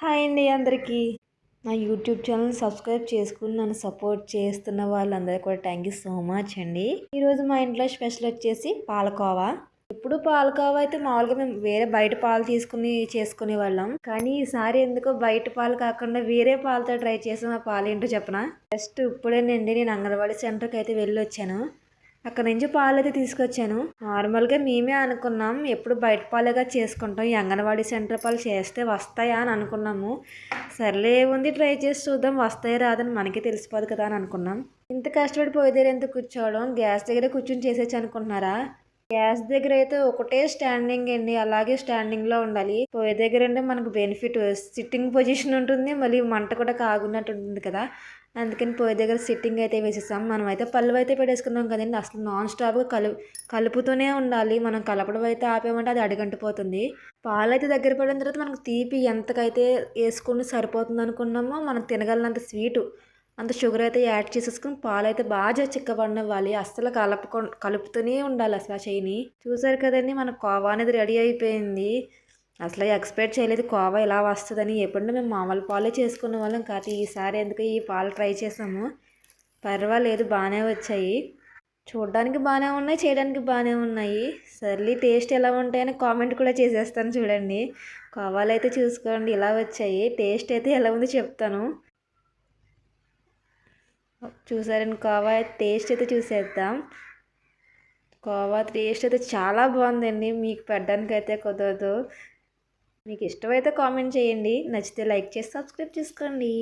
Hi అండి అందరికీ. నా యూట్యూబ్ ఛానల్ సబ్స్క్రైబ్ చేసుకుని నన్ను సపోర్ట్ చేస్తున్న వాళ్ళందరికీ కూడా థ్యాంక్ యూ సో మచ్ అండి. ఈరోజు మా ఇంట్లో స్పెషల్ వచ్చేసి పాలకోవా. ఇప్పుడు పాలకోవా అయితే మామూలుగా మేము వేరే బయట పాలు తీసుకుని చేసుకునే వాళ్ళం. కానీ ఈసారి ఎందుకో బయట పాలు కాకుండా వేరే పాలతో ట్రై చేసాం ఆ పాలు ఏంటో చెప్పనా. జస్ట్ ఇప్పుడేనండి నేను అంగన్వాడీ సెంటర్కి అయితే వెళ్ళి వచ్చాను అక్కడ నుంచి పాలు అయితే తీసుకొచ్చాను. నార్మల్గా మేమే అనుకున్నాం ఎప్పుడు బయట పాలుగా చేసుకుంటాం ఈ అంగన్వాడీ సెంటర్ పాలు చేస్తే వస్తాయా అని అనుకున్నాము. సర్లే ఉంది ట్రై చేసి చూద్దాం వస్తాయా రాదని మనకి తెలిసిపోదు కదా అని అనుకున్నాం. ఇంత కష్టపడి పోయి దగ్గర ఎంత కూర్చోవడం? గ్యాస్ దగ్గర కూర్చొని చేసేచ్చు అనుకుంటున్నారా? గ్యాస్ దగ్గర అయితే ఒకటే స్టాండింగ్ అండి అలాగే స్టాండింగ్లో ఉండాలి. పొయ్యి దగ్గర అంటే మనకు బెనిఫిట్ సిట్టింగ్ పొజిషన్ ఉంటుంది మళ్ళీ మంట కూడా కాగున్నట్టు ఉంటుంది కదా. అందుకని పొయ్యి దగ్గర సిట్టింగ్ అయితే వేసేసాం మనం అయితే పళ్ళు అయితే పెట్టేసుకున్నాం కదండి అసలు నాన్ స్టాప్గా కలు కలుపుతూనే ఉండాలి. మనం కలపడం అయితే ఆపేమంటే అది అడిగంటిపోతుంది. పాలు అయితే దగ్గర పడిన తర్వాత మనకు తీపి ఎంతకైతే వేసుకుని సరిపోతుంది అనుకున్నామో మనం తినగలనంత స్వీటు అంత షుగర్ అయితే యాడ్ చేసేసుకుని పాలు అయితే బాగా చిక్కబడినవ్వాలి అస్సలు కలుపుకొ కలుపుతూనే ఉండాలి అసలు ఆ చేయిని. చూసారు కదండి మన కోవా అనేది రెడీ అయిపోయింది. అసలు ఎక్స్పెక్ట్ చేయలేదు కోవా ఇలా వస్తుందని. ఎప్పుడన్నా మేము మామూలు పాలే చేసుకునే వాళ్ళం కాదు. ఈసారి ఎందుకు ఈ పాలు ట్రై చేసాము. పర్వాలేదు బాగానే వచ్చాయి. చూడడానికి బాగానే ఉన్నాయి చేయడానికి బాగానే ఉన్నాయి. సర్లీ టేస్ట్ ఎలా ఉంటాయని కామెంట్ కూడా చేసేస్తాను చూడండి. కోవాలు అయితే చూసుకోండి ఇలా వచ్చాయి. టేస్ట్ అయితే ఎలా ఉంది చెప్తాను. చూసారని కోవా టేస్ట్ అయితే చూసేద్దాం. కోవా టేస్ట్ అయితే చాలా బాగుందండి. మీకు పెట్టడానికి అయితే కుదరదు. మీకు ఇష్టమైతే కామెంట్ చేయండి. నచ్చితే లైక్ చేసి సబ్స్క్రైబ్ చేసుకోండి.